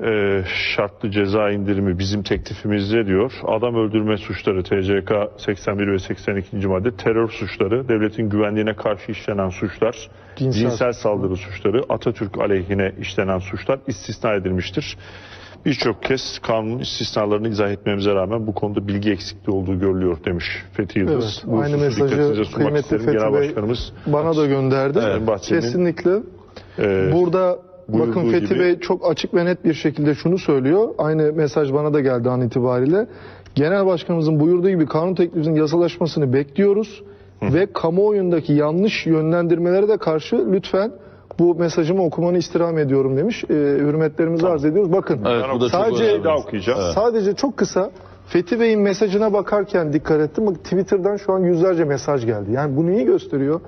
e, şartlı ceza indirimi bizim teklifimizde diyor. Adam öldürme suçları TCK 81 ve 82. madde, terör suçları, devletin güvenliğine karşı işlenen suçlar, Cinsel- cinsel, saldırı suçları, Atatürk aleyhine işlenen suçlar istisna edilmiştir. Birçok kez kanunun istisnalarını izah etmemize rağmen bu konuda bilgi eksikliği olduğu görülüyor demiş Fethi Yıldız. Evet, Bu aynı mesajı kıymetli. Fethi Bey Başkanımız bana da gönderdi. Evet, Kesinlikle. e, Burada bakın Fethi gibi- Bey çok açık ve net bir şekilde şunu söylüyor. Aynı mesaj bana da geldi an itibariyle. Genel Başkanımızın buyurduğu gibi kanun teklifinin yasalaşmasını bekliyoruz. Ve kamuoyundaki yanlış yönlendirmelere de karşı lütfen bu mesajımı okumanı istirham ediyorum demiş. Ee, hürmetlerimizi arz ediyoruz. Bakın Evet, bu da çok sadece daha okuyacağım. sadece çok kısa Fethi Bey'in mesajına bakarken dikkat ettim. Bak Twitter'dan şu an yüzlerce mesaj geldi. Yani bu neyi gösteriyor?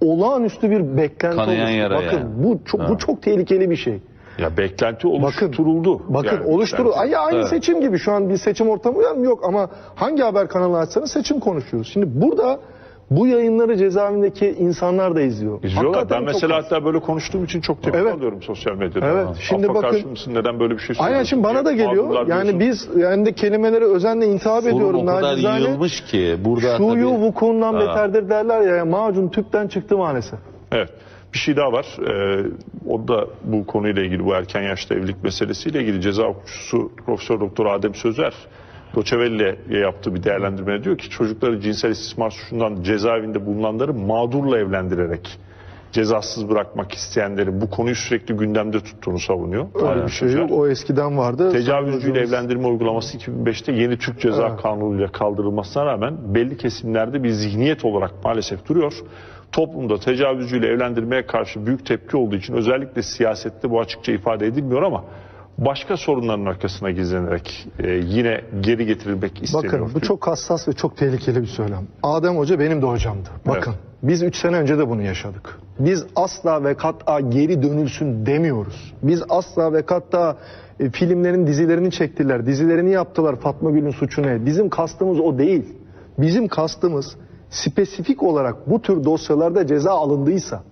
Olağanüstü bir beklenti Kanayan oluştu. yara Bakın yani. bu çok bu çok tehlikeli bir şey. Ya beklenti oluşturuldu. Bakın Yani oluşturu. beklenti. Ay, aynı Evet. seçim gibi şu an bir seçim ortamı var mı? Yok ama hangi haber kanalı açsanız seçim konuşuyoruz. Şimdi burada bu yayınları cezaevindeki insanlar da izliyor. İzliyorlar. Hakikaten Ben mesela hatta böyle konuştuğum için çok tepki Evet. alıyorum sosyal medyada. Evet, şimdi Affa bakın- karşı mısın? Neden böyle bir şey söylüyorsun? Aynen şimdi bana da geliyor. Yani diyorsun. biz yani de kelimeleri özenle intihap Sorun ediyorum o kadar nacizane. yığılmış ki burada Şuyu tabii- vukuundan Ha. beterdir derler ya. Macun tüpten çıktı maalesef. Evet. Bir şey daha var. Ee, o da bu konuyla ilgili bu erken yaşta evlilik meselesiyle ilgili ceza hukukçusu Profesör Doktor Adem Sözer Doçevelle'ye yaptığı bir değerlendirme diyor ki çocukları cinsel istismar suçundan cezaevinde bulunanları mağdurla evlendirerek cezasız bırakmak isteyenlerin bu konuyu sürekli gündemde tuttuğunu savunuyor. Öyle Adem bir şey yok. O eskiden vardı. Tecavüzcüyle evlendirme uygulaması 2005'te yeni Türk Ceza Evet. Kanunu'yla kaldırılmasına rağmen belli kesimlerde bir zihniyet olarak maalesef duruyor. Toplumda tecavüzcüyle evlendirmeye karşı büyük tepki olduğu için özellikle siyasette bu açıkça ifade edilmiyor ama başka sorunların arkasına gizlenerek e, yine geri getirilmek isteniyor. Bakın bu çok hassas ve çok tehlikeli bir söylem. Adem Hoca benim de hocamdı. Bakın biz 3 sene önce de bunu yaşadık. Biz asla ve kat'a geri dönülsün demiyoruz. Biz asla ve kat'a e, filmlerin dizilerini çektiler. Dizilerini yaptılar Fatma Gül'ün suçu ne? Bizim kastımız o değil. Bizim kastımız spesifik olarak bu tür dosyalarda ceza alındıysa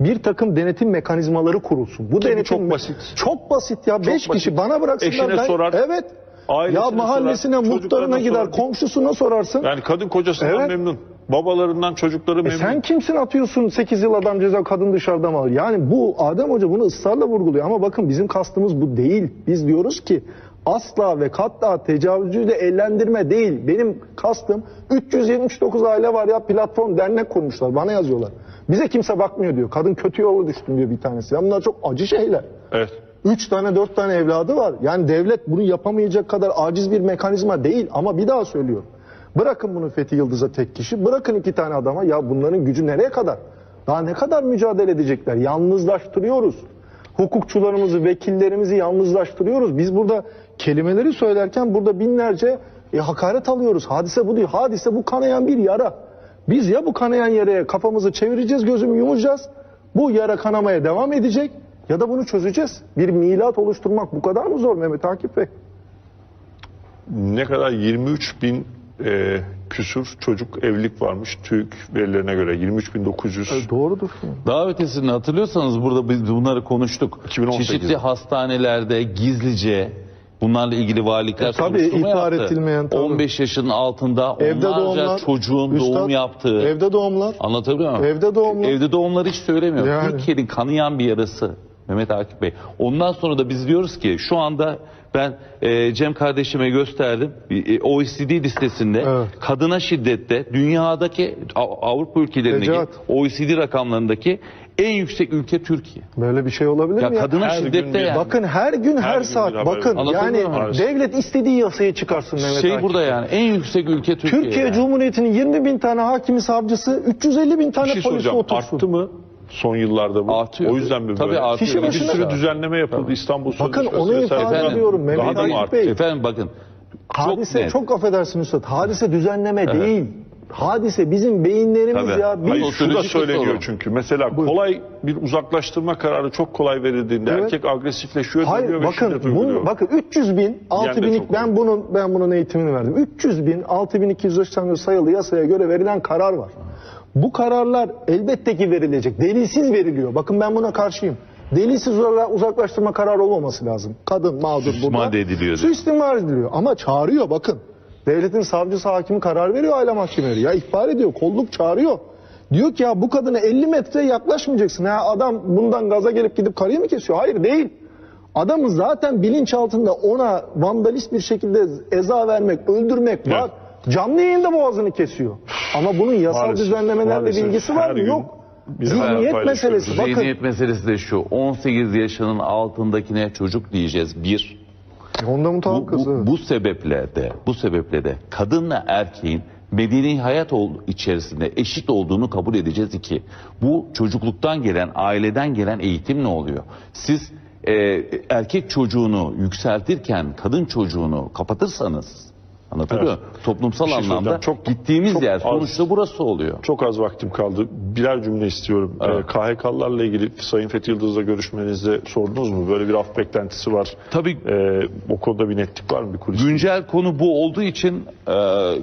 bir takım denetim mekanizmaları kurulsun. Bu Ki denetim çok basit. Çok basit ya. 5 basit. kişi bana bıraksınlar. Eşine ben, sorar, Evet. ailesine Ya mahallesine, sorar, muhtarına gider, sorar. komşusuna sorarsın. Yani kadın kocasından Evet. memnun. Babalarından çocukları E memnun. sen kimsin atıyorsun 8 yıl adam ceza kadın dışarıda mı alır? Yani bu Adem Hoca bunu ısrarla vurguluyor ama bakın bizim kastımız bu değil. Biz diyoruz ki asla ve katla tecavüzcüyle eğlendirme değil. Benim kastım 379 aile var ya platform dernek kurmuşlar bana yazıyorlar. Bize kimse bakmıyor diyor. Kadın kötü yola düştüm diyor bir tanesi. Ya bunlar çok acı şeyler. Evet. Üç tane dört tane evladı var. Yani devlet bunu yapamayacak kadar aciz bir mekanizma değil. Ama bir daha söylüyorum. Bırakın bunu Fethi Yıldız'a tek kişi. Bırakın iki tane adama. Ya bunların gücü nereye kadar? Daha ne kadar mücadele edecekler? Yalnızlaştırıyoruz. Hukukçularımızı, vekillerimizi yalnızlaştırıyoruz. Biz burada kelimeleri söylerken burada binlerce e, hakaret alıyoruz. Hadise bu değil. Hadise bu kanayan bir yara. Biz ya bu kanayan yaraya kafamızı çevireceğiz, gözümü yumacağız. Bu yara kanamaya devam edecek ya da bunu çözeceğiz. Bir milat oluşturmak bu kadar mı zor Mehmet Akif Bey? ne kadar 23 bin e, küsur çocuk evlilik varmış TÜİK verilerine göre 23.900 Doğrudur. Daha ötesini hatırlıyorsanız burada biz bunları konuştuk. 2018'de. Çeşitli hastanelerde gizlice bunlarla ilgili valilikler E, tabii, ihbar yaptı. edilmeyen, tabii. 15 yaşının altında Evde onlarca doğumlar. çocuğun Üstad, doğum yaptığı. Evde doğumlar. Anlatabiliyor muyum? Evde doğumlar. Evde doğumları hiç söylemiyor. Yani. Türkiye'nin kanayan bir yarası Mehmet Akif Bey. Ondan sonra da biz diyoruz ki şu anda ben e, Cem kardeşime gösterdim. E, OECD listesinde Evet. kadına şiddette dünyadaki Av- Avrupa ülkelerindeki Necat. OECD rakamlarındaki en yüksek ülke Türkiye. Böyle bir şey olabilir Ya mi ya? kadına Her gün şiddette yani. Bakın her gün her, Her gün saat haber bakın yani devlet istediği yasayı çıkarsın Mehmet şey Akif. burada yani en yüksek ülke Türkiye. Türkiye yani. Cumhuriyeti'nin 20 bin tane hakimi savcısı 350 bin bir tane şey polisi otursun. arttı mı son yıllarda bu? Artıyor. O yüzden mi Tabii böyle? artıyor. Kişi Bir başına- sürü düzenleme yapıldı İstanbul Bakın Sözleşmesi onu vesaire. ifade Efendim, ediyorum Mehmet Daha da mı Akif arttı? Bey. Efendim bakın. Hadise net. çok, affedersin Üstad. Hadise düzenleme değil. Hadise bizim beyinlerimiz Tabii. ya. Biz Hayır şu da Sosyolojik söyleniyor sorun. çünkü. Mesela kolay bir uzaklaştırma kararı çok kolay verildiğinde Evet. erkek agresifleşiyor Hayır dönüyor ve bakın şiddet bunu, bakın 300 bin 6 de binlik çok ben bunun ben bunun eğitimini verdim. 300 bin 6290 sayılı yasaya göre verilen karar var. Bu kararlar elbette ki verilecek. Delilsiz veriliyor. Bakın ben buna karşıyım. delilsiz olarak uzaklaştırma kararı olmaması lazım. Kadın mağdur Suistimal burada. ediliyor. Suistimal ediliyor ama çağırıyor bakın. Devletin savcısı hakimi karar veriyor aile mahkemeleri. Ya ihbar ediyor kolluk çağırıyor. Diyor ki ya bu kadına 50 metre yaklaşmayacaksın. Ya adam bundan gaza gelip gidip karıyı mı kesiyor? Hayır değil. Adamın zaten bilinçaltında ona vandalist bir şekilde eza vermek, öldürmek var. Canlı yayında boğazını kesiyor. Ama bunun yasal Maalesef, düzenlemelerle bir maalesef ilgisi var mı? Yok. bir Zihniyet meselesi. Bakın Zihniyet meselesi de şu. 18 yaşının altındakine çocuk diyeceğiz. Bir. onda Bu, mutabıkız. bu, evet. bu sebeple de bu sebeple de kadınla erkeğin medeni hayat ol, içerisinde eşit olduğunu kabul edeceğiz iki. Bu çocukluktan gelen, aileden gelen eğitim ne oluyor? Siz e, erkek çocuğunu yükseltirken kadın çocuğunu kapatırsanız anlatabiliyor muyum? Toplumsal şey anlamda. Çok- gittiğimiz çok yer az- sonuçta burası oluyor. Çok az vaktim kaldı. Birer cümle istiyorum. Evet. Ee, KHK'larla ilgili Sayın Fethi Yıldız'la görüşmenizde sordunuz mu? Böyle bir af beklentisi var. Tabii Ee, o konuda bir netlik var mı? Bir kulis? Güncel konu bu olduğu için e,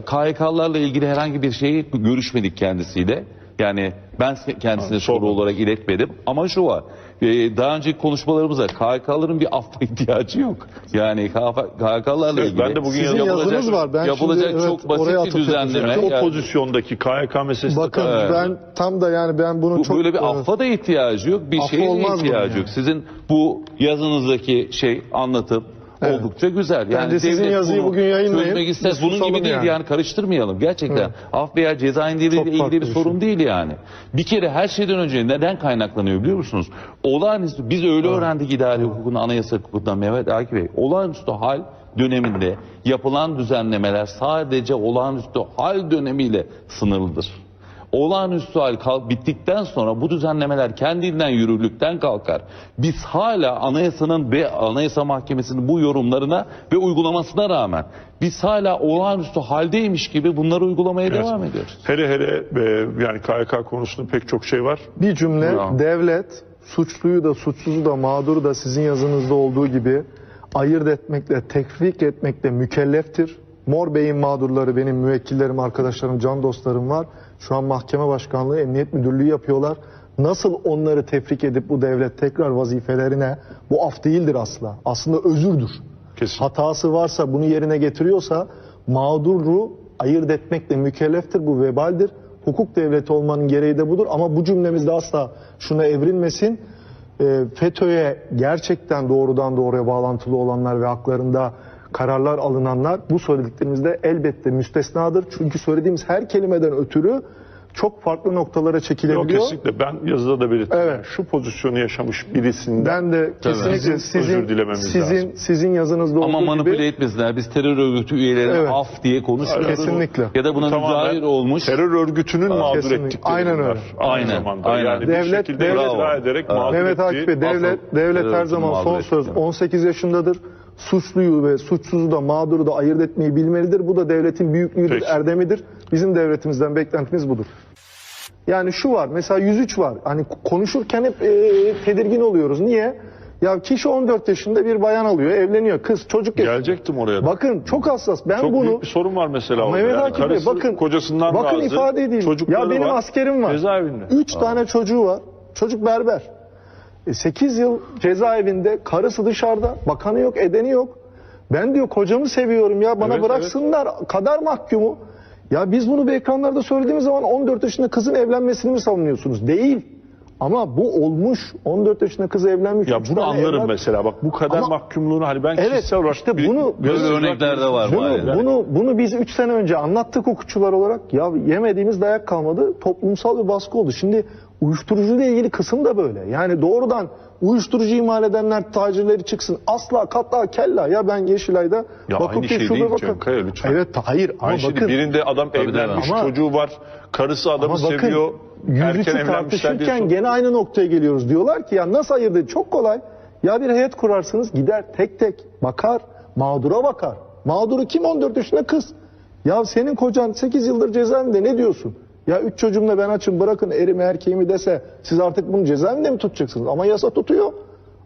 KHK'larla ilgili herhangi bir şeyi görüşmedik kendisiyle. Yani ben kendisine Ha, soru olarak iletmedim. Ama şu var. e, daha önceki konuşmalarımızda KHK'ların bir affa ihtiyacı yok. Yani KHK'larla Evet, ilgili. ben de bugün Sizin yazınız var. Ben yapılacak şimdi, çok evet, basit bir düzenleme. yapacağım. o Yani pozisyondaki KHK meselesi Bakın tartışılıyor. ben tam da yani ben bunu bu, çok böyle bir evet. affa da ihtiyacı yok. Bir şeye ihtiyacı yani. yok. Sizin bu yazınızdaki şey anlatım Evet. oldukça güzel. Yani Bence sizin yazıyı bugün yayınlayın. Çözmek ister. Bunun gibi değil yani. yani. karıştırmayalım. Gerçekten af veya ceza indirimiyle ilgili bir sorun şey. değil yani. Bir kere her şeyden önce neden kaynaklanıyor biliyor musunuz? Olağanüstü biz öyle öğrendik idari hukukun anayasa hukukundan Mehmet Akif Bey. Olağanüstü hal döneminde yapılan düzenlemeler sadece olağanüstü hal dönemiyle sınırlıdır. Olağanüstü hal kal- bittikten sonra bu düzenlemeler kendinden yürürlükten kalkar. Biz hala anayasanın ve anayasa mahkemesinin bu yorumlarına ve uygulamasına rağmen biz hala olağanüstü haldeymiş gibi bunları uygulamaya Evet. devam ediyoruz. Hele hele e, yani KHK konusunda pek çok şey var. Bir cümle Bravo. devlet suçluyu da suçsuzu da mağduru da sizin yazınızda olduğu gibi ayırt etmekle, tekfik etmekle mükelleftir. Mor Bey'in mağdurları benim müvekkillerim, arkadaşlarım, can dostlarım var. Şu an mahkeme başkanlığı, emniyet müdürlüğü yapıyorlar. Nasıl onları tefrik edip bu devlet tekrar vazifelerine bu af değildir asla. Aslında özürdür. Kesin. Hatası varsa bunu yerine getiriyorsa mağduru ayırt etmekle mükelleftir. Bu vebaldir. Hukuk devleti olmanın gereği de budur. Ama bu cümlemizde asla şuna evrilmesin. E, FETÖ'ye gerçekten doğrudan doğruya bağlantılı olanlar ve haklarında kararlar alınanlar bu söylediklerimizde elbette müstesnadır. Çünkü söylediğimiz her kelimeden ötürü çok farklı noktalara Yok çekilebiliyor. kesinlikle ben yazıda da belirttim. Evet. Şu pozisyonu yaşamış birisinden Ben de kesinlikle Bizim sizin özür dilememiz sizin lazım. sizin yazınızda Ama olduğu manipüle gibi etmesinler. Biz terör örgütü üyelerine Evet. af diye konuşmuyoruz. Kesinlikle. Ya da buna Tamamen müzahir olmuş. terör örgütünün mağdur Kesinlikle. ettikleri Aynen öyle. Aynı Aynen, zamanda. aynen. Yani bir Devlet- şekilde devlet- ederek mağdur Mehmet Akif Bey devlet, devlet her zaman son mağdur söz etti. 18 yaşındadır. Suçluyu ve suçsuzu da mağduru da ayırt etmeyi bilmelidir. Bu da devletin büyüklüğüdür, Peki. erdemidir. Bizim devletimizden beklentimiz budur. Yani şu var mesela 103 var. Hani konuşurken hep e, tedirgin oluyoruz. Niye? Ya kişi 14 yaşında bir bayan alıyor, evleniyor. Kız çocuk yaşında. Gelecektim oraya da. Bakın çok hassas. Ben Çok bunu büyük bir sorun var mesela. orada. Mehmet Yani Akif Bey karısı bakın kocasından bakın razı, ifade edeyim. çocukları Ya benim var, askerim var. Cezaevinde. 3 tane çocuğu var. Çocuk berber. 8 yıl cezaevinde, karısı dışarıda, bakanı yok, edeni yok. Ben diyor kocamı seviyorum ya bana Evet, bıraksınlar. Kadar mahkumu. Ya biz bunu bir ekranlarda söylediğimiz zaman 14 yaşında kızın evlenmesini mi savunuyorsunuz? Değil. Ama bu olmuş. 14 yaşında kız evlenmiş. Ya üç bunu tane anlarım evlat- mesela. Bak bu kadar Ama- mahkumluğunu hani ben Evet, kişisel olarak işte bir- bunu- Böyle olarak örnekler de var Bunu, maalesef. bunu, bunu biz 3 sene önce anlattık hukukçular olarak. Ya yemediğimiz dayak kalmadı. Toplumsal bir baskı oldu. Şimdi uyuşturucuyla ilgili kısım da böyle. Yani doğrudan uyuşturucu imal edenler tacirleri çıksın. Asla katla kella. Ya ben Yeşilay'da Ya bakıp aynı bir şey şube değil bakın. Cem Kaya, lütfen. Evet hayır ama Aynı şey bakın. birinde adam Tabii evlenmiş. Ama- çocuğu var, karısı adamı Ama bakın seviyor. Erken tartışırken gene aynı noktaya geliyoruz. Diyorlar ki ya nasıl ayırt ediyor? Çok kolay. Ya bir heyet kurarsınız gider tek tek bakar. Mağdura bakar. Mağduru kim 14 yaşında kız. Ya senin kocan 8 yıldır cezaevinde ne diyorsun? Ya 3 çocuğumla ben açım bırakın erimi erkeğimi dese siz artık bunu cezaevinde mi tutacaksınız? Ama yasa tutuyor.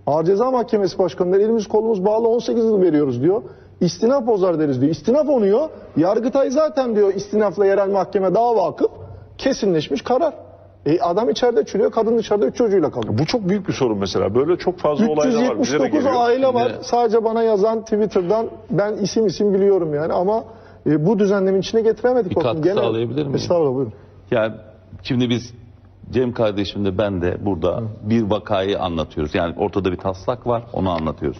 Ağır Ceza Mahkemesi Başkanı'ndan elimiz kolumuz bağlı 18 yıl veriyoruz diyor. İstinaf bozar deriz diyor. İstinaf onuyor. Yargıtay zaten diyor istinafla yerel mahkeme daha vakıf. Kesinleşmiş karar. E adam içeride çürüyor, kadın dışarıda üç çocuğuyla kalıyor. Bu çok büyük bir sorun mesela. Böyle çok fazla olaylar var. Bize de 379 geliyor. aile var. Sadece bana yazan Twitter'dan ben isim isim biliyorum yani ama e, bu düzenlemin içine getiremedik. Bir katkı sağlayabilir miyim? Estağfurullah buyurun. Yani şimdi biz Cem kardeşim de ben de burada bir vakayı anlatıyoruz. Yani ortada bir taslak var onu anlatıyoruz.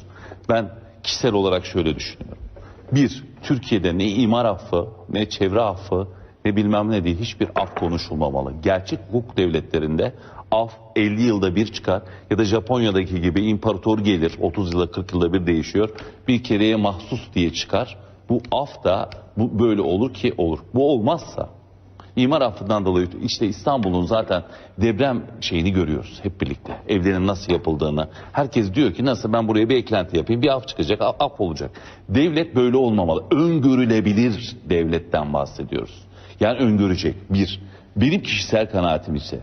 Ben kişisel olarak şöyle düşünüyorum. Bir, Türkiye'de ne imar affı, ne çevre affı, ne bilmem ne değil hiçbir af konuşulmamalı. Gerçek hukuk devletlerinde af 50 yılda bir çıkar ya da Japonya'daki gibi imparator gelir 30 yılda 40 yılda bir değişiyor. Bir kereye mahsus diye çıkar. Bu af da bu böyle olur ki olur. Bu olmazsa İmar affından dolayı işte İstanbul'un zaten deprem şeyini görüyoruz hep birlikte. Evlerin nasıl yapıldığını. Herkes diyor ki nasıl ben buraya bir eklenti yapayım bir af çıkacak af, olacak. Devlet böyle olmamalı. Öngörülebilir devletten bahsediyoruz. Yani öngörecek bir. Benim kişisel kanaatim ise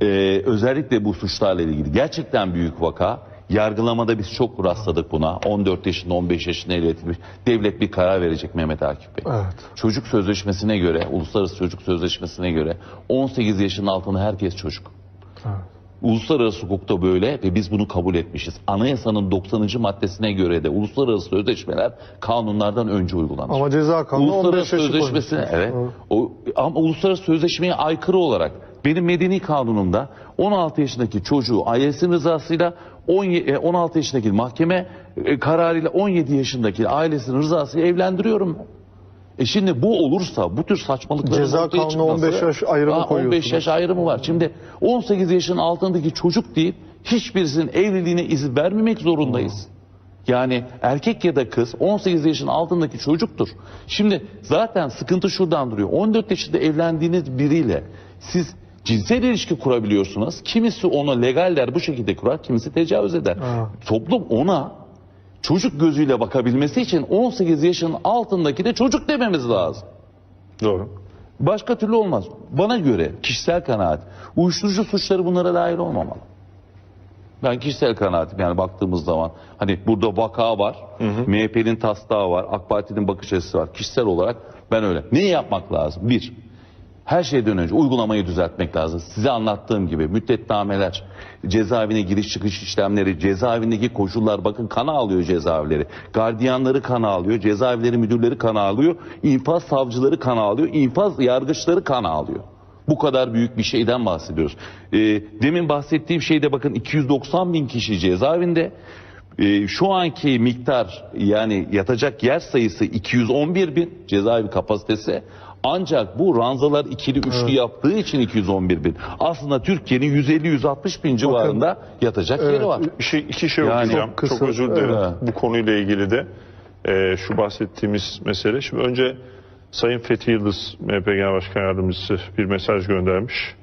ee, özellikle bu suçlarla ilgili gerçekten büyük vaka. Yargılamada biz çok rastladık buna. 14 yaşında 15 yaşında iletilmiş. Devlet bir karar verecek Mehmet Akif Bey. Evet. Çocuk sözleşmesine göre, uluslararası çocuk sözleşmesine göre 18 yaşının altında herkes çocuk. Uluslararası hukukta böyle ve biz bunu kabul etmişiz. Anayasanın 90. maddesine göre de uluslararası sözleşmeler kanunlardan önce uygulanır. Ama ceza kanunu 15 Uluslararası yaşı sözleşmesine koymuş. evet. O, ama uluslararası sözleşmeye aykırı olarak benim medeni kanunumda 16 yaşındaki çocuğu ailesinin rızasıyla 10 e, 16 yaşındaki mahkeme e, kararıyla 17 yaşındaki ailesinin rızasıyla evlendiriyorum. E şimdi bu olursa bu tür saçmalıkların Ceza kanunu çıkması- 15 yaş ayrımı Ha, 15 koyuyorsunuz. yaş ayrımı var. Şimdi 18 yaşın altındaki çocuk deyip hiçbirisinin evliliğine izin vermemek zorundayız. Yani erkek ya da kız 18 yaşın altındaki çocuktur. Şimdi zaten sıkıntı şuradan duruyor. 14 yaşında evlendiğiniz biriyle siz cinsel ilişki kurabiliyorsunuz. Kimisi onu legaller bu şekilde kurar, kimisi tecavüz eder. Ha. Toplum ona çocuk gözüyle bakabilmesi için 18 yaşın altındaki de çocuk dememiz lazım. Doğru. Başka türlü olmaz. Bana göre kişisel kanaat. Uyuşturucu suçları bunlara dahil olmamalı. Ben kişisel kanaatim yani baktığımız zaman hani burada vaka var, MHP'nin taslağı var, AK Parti'nin bakış açısı var. Kişisel olarak ben öyle. Neyi yapmak lazım? Bir, her şeyden önce uygulamayı düzeltmek lazım. Size anlattığım gibi müddetnameler, cezaevine giriş çıkış işlemleri, cezaevindeki koşullar bakın kana alıyor cezaevleri. Gardiyanları kana alıyor, cezaevleri müdürleri kana alıyor, infaz savcıları kana alıyor, infaz yargıçları kana alıyor. Bu kadar büyük bir şeyden bahsediyoruz. Ee, demin bahsettiğim şeyde bakın 290 bin kişi cezaevinde. Ee, şu anki miktar yani yatacak yer sayısı 211 bin cezaevi kapasitesi. Ancak bu ranzalar ikili üçlü yaptığı için 211 bin. Aslında Türkiye'nin 150-160 bin civarında yatacak yeri var. Şey, iki şey Yani okuyacağım. çok kısa, Çok özür dilerim. evet. Bu konuyla ilgili de e, şu bahsettiğimiz mesele. Şimdi önce Sayın Fethi Yıldız MHP Genel Başkan Yardımcısı bir mesaj göndermiş.